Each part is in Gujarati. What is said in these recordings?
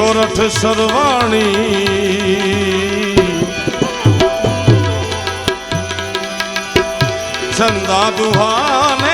સોરઠ સરવાણી. ચંદા દુહાને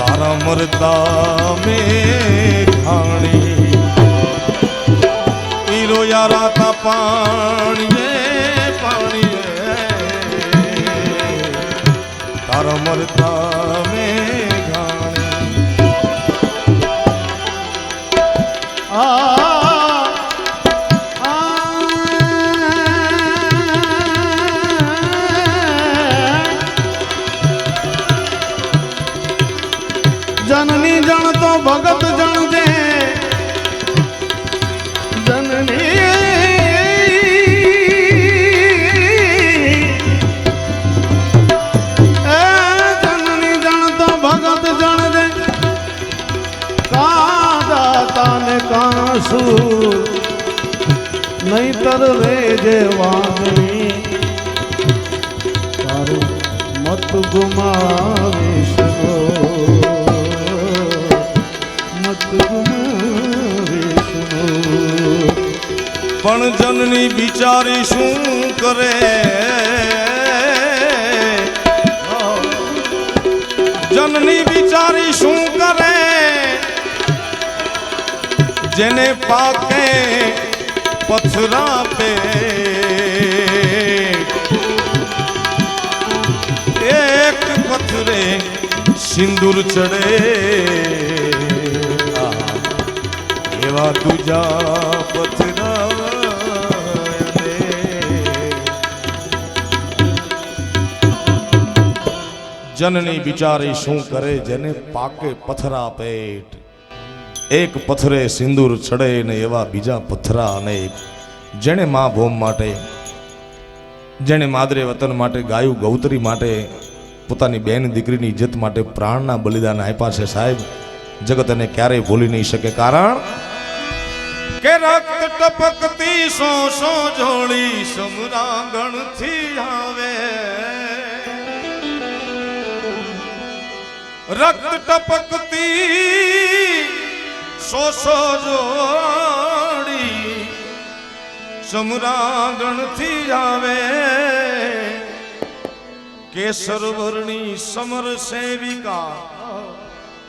તારા મરતા મે ખાણી. ઈ રોયા રાતા પાણીએ પાણીએ. તારા મરતા મે ખાણી. જનની નહીતર જે વાદળી તારું મત ગુમાવી શકો મત ગુમાવી શકો પણ જનની બિચારી શું કરે? જનની બિચારી શું કરે? જેને પાકે પથરા પે. એક પથરે સિંદૂર ચડે. એવા તુજા પથરા જનની બિચારી શું કરે? જેને પાકે પથરા પેટ. એક પથરે સિંદૂર ચડે ને એવા બીજા પથરા અનેક જેણે મા ભોમ માટે, જેણે માદરે વતન માટે, ગાયું ગૌતરી માટે, પોતાની બેન દીકરીની ઇજ્જત માટે પ્રાણના બલિદાન આપ્યા છે સાહેબ. જગત એને ક્યારેય ભૂલી નહીં શકે કારણ કે રક્ત ટપકતી સો સો જોડી સમરાંગણથી આવે. રક્ત ટપકતી સો સો જોડી સમરાંગણથી આવે કેસર વર્ણી સમર સેવિકા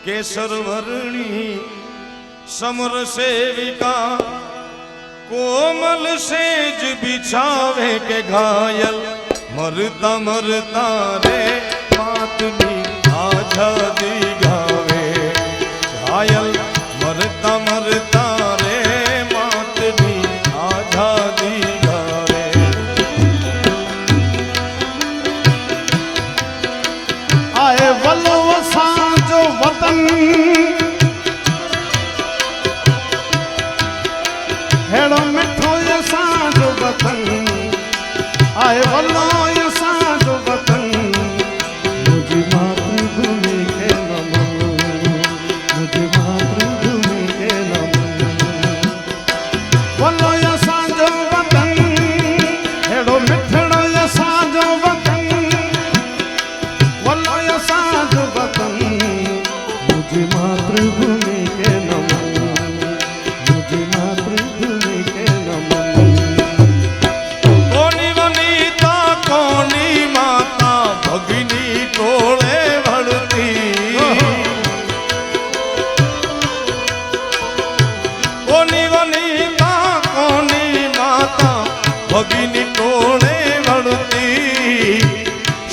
કેસર વર્ણી સમર સેવિકા, કોમલ સેજ બિછાવે કે ઘાયલ, મરતા મરતા રે, માતની આઝાદી ગાવે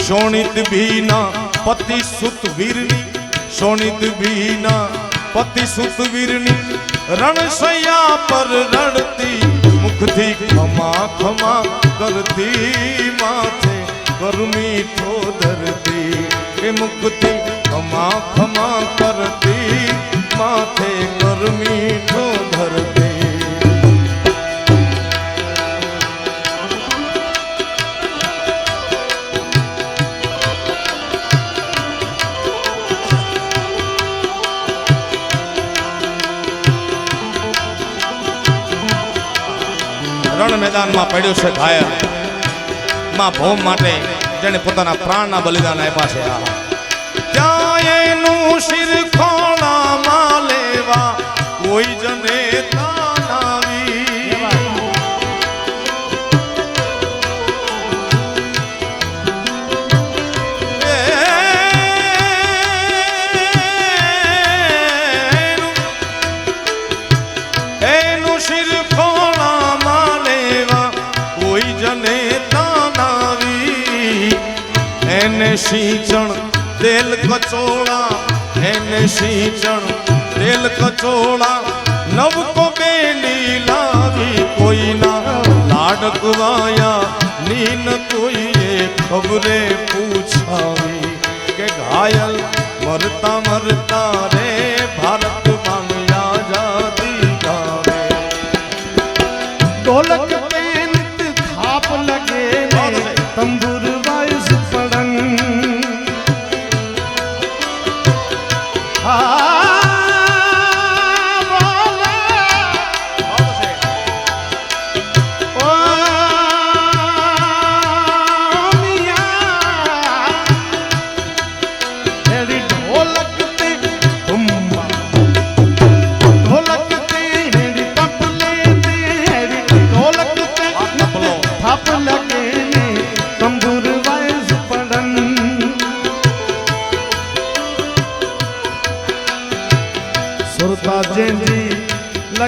શોણિત ભીના પતિ સુત વીરની, શોણિત ભીના પતિ સુત વીરની રણસૈયા પર રણતી મુખથી ખમા ખમા કરતી માથે ગરમી ધરતી કે મુખથી ખમા ખમા કરતી માથે ગરમી ધરતી. મેદાનમાં પડ્યો છે ઘાયલમાં ભોમ માટે જેણે પોતાના પ્રાણના બલિદાન આપ્યા છે. ત્યાં એનું શિર લેવા કોઈ જને સિંચણ તેલ કચોળા એને સિંચણ તેલ કચોળા. નવકો બેની લાવી કોઈના લાડકવાયા નીન કોઈએ ખબરે પૂછાવી કે ઘાયલ મરતા મરતા રે ભારત માન્યા જાતી ગાવે. ઢોલક પેનત થાપ લગે ને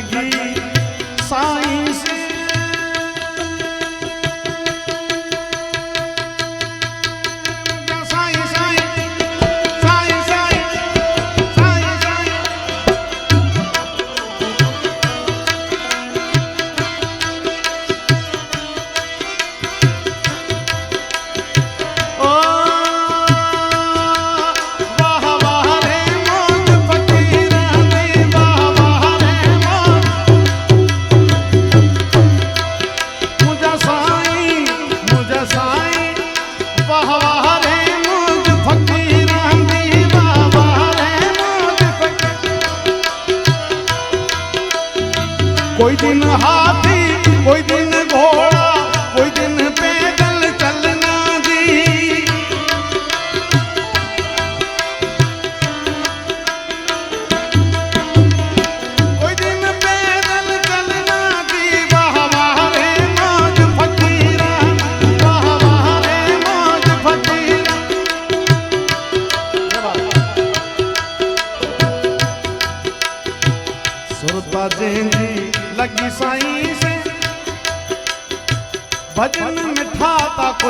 লাগি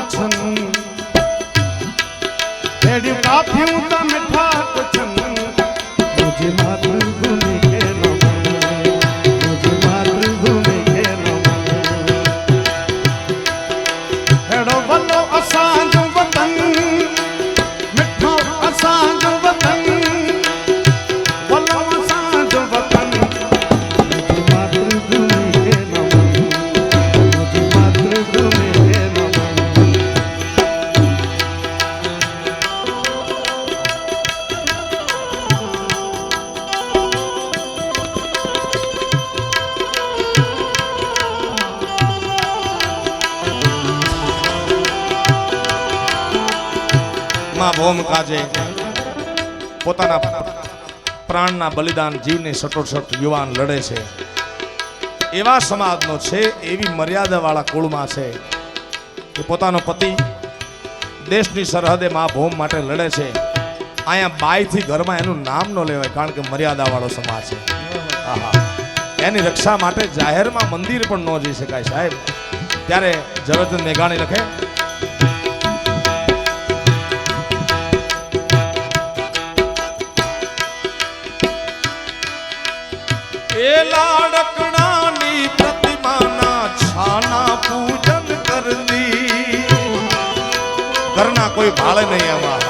মোছন માં ભોમ કાજે. પોતાના પ્રાણના બલિદાન જીવને સટોસટ યુવાન લડે છે. એવા સમાજનો છે, એવી મર્યાદાવાળા કુળમાં છે કે પોતાનો પતિ દેશની સરહદે મા ભોમ માટે લડે છે. અહીંયા બાયથી ઘરમાં એનું નામ ન લેવાય, કારણ કે મર્યાદાવાળો સમાજ છે. આહા. એની રક્ષા માટે જાહેરમાં મંદિર પણ ન જઈ શકાય સાહેબ. ત્યારે ઝવેરચંદ મેઘાણી લખે કોઈ ભાળે નહીં આમાં.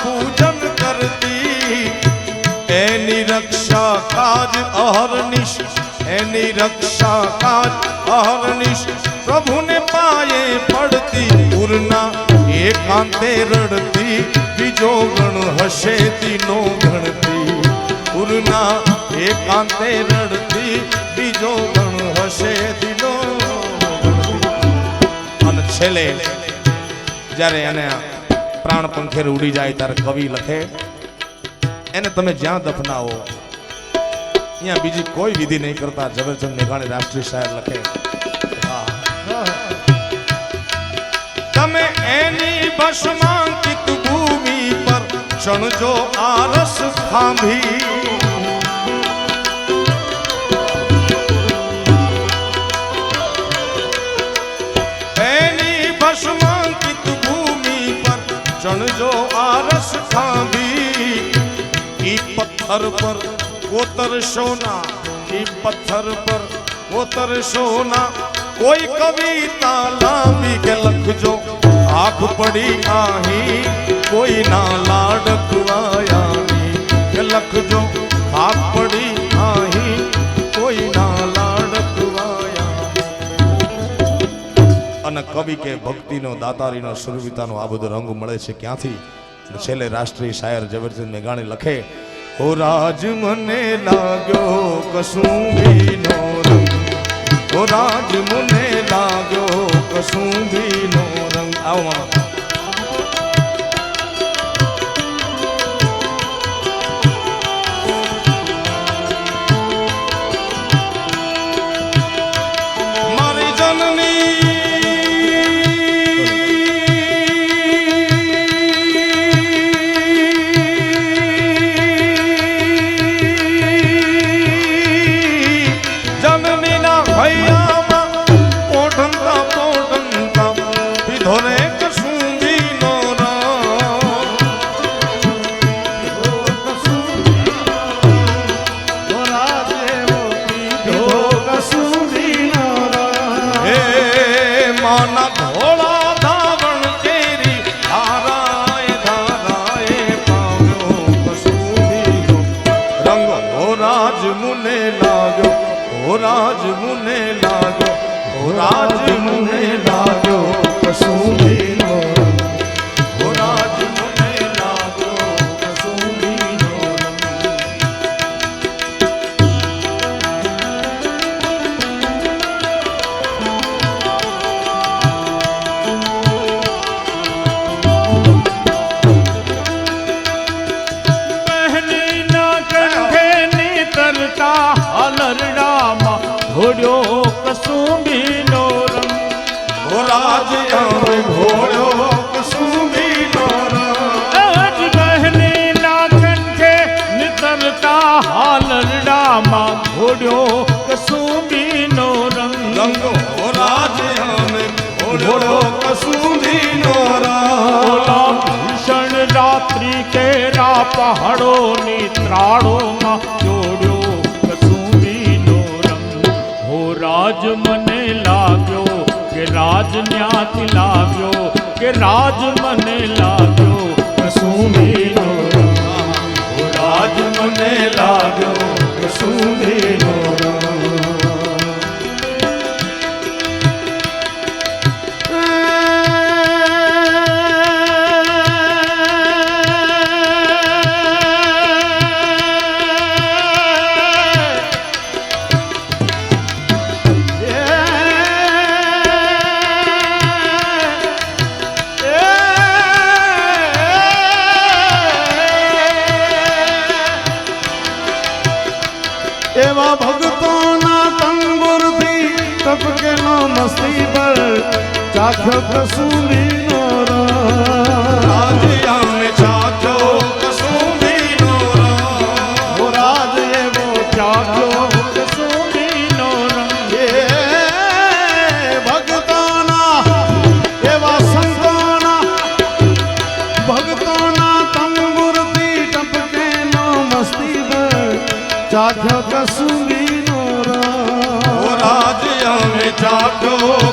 પૂજન કરતી. એની રક્ષા કાજ અહરનિશ એની રક્ષા કાજ અહરનિશ પ્રભુને પાયે પડતી પૂરના એકાંતે રડતી, બીજો ગણ હશે તીનો ગણતી ઉરના એકાંતે રડતી બીજો ગણ હશે તીનો અને છેલ્લે, જ્યારે એને પ્રાણ પંખેર ઉડી જાય ત્યારે કવિ લખે, એને તમે જ્યાં દફનાવો અહીંયા બીજી કોઈ વિધિ નહીં કરતા, ઝવેરચંદ મેઘાણી રાષ્ટ્રીય શાયર લખે. તમે એની ભસ્માંકિત ભૂમિ પર ચણજો આરસ થાંભી પથ્થર પર કોતર સોના એ પથ્થર પર કોતર સોના. કોઈ કવિતા લાંબી કે લખજો, આંખ પડી આહી. કોઈ ના લાડકવાયાની કે લખજો, આંખ પડી આહી. કોઈ ના લાડકવાયા અને કવિ કે ભક્તિનો, દાતારીનો, સુરવિતાનો આ બધો રંગ મળે છે ક્યાંથી? છેલ્લે રાષ્ટ્રીય શાયર ઝવેરચંદ મેઘાણી લખે હો રાજ મને લાગ્યો કસુંબીનો રંગ. ઓ રાજ મને લાગ્યો કસુંબીનો રંગ. આવો ત્રાળોમાં જોડ્યો, કસુંબીનો રંગ. હો રાજ મને લાગ્યો કે રાજ ન્યાથી લાગ્યો, કે રાજ મને લાગ્યો, કસુંબીનો રંગ. એવા તંબુરથી ટપકે નો રાજ અમે ચાચો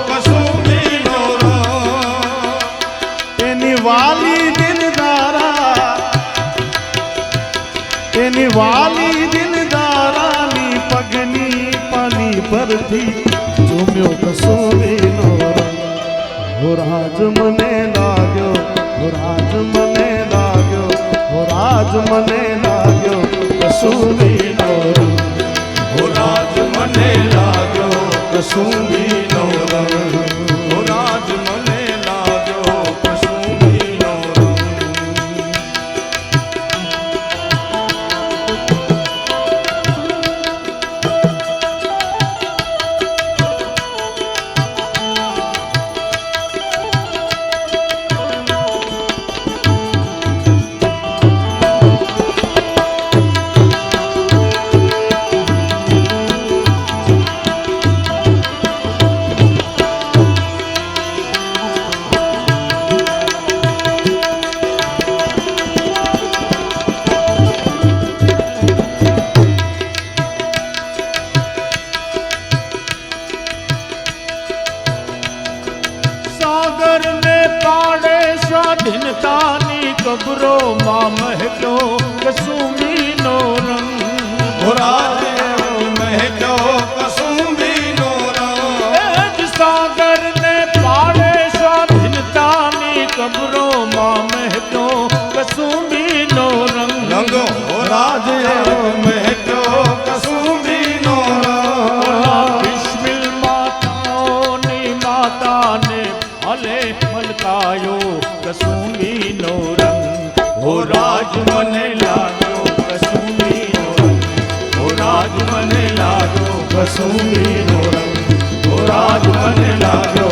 નથી ચૂમ્યો કસો નો હો રાજ મને લાગ્યો, હો રાજ મને લાગ્યો, હો રાજ મને લાગ્યો કસુંબી નો રંગ હો રાજ મને લાગ્યો કસુંબી નો રંગ Hallelujah.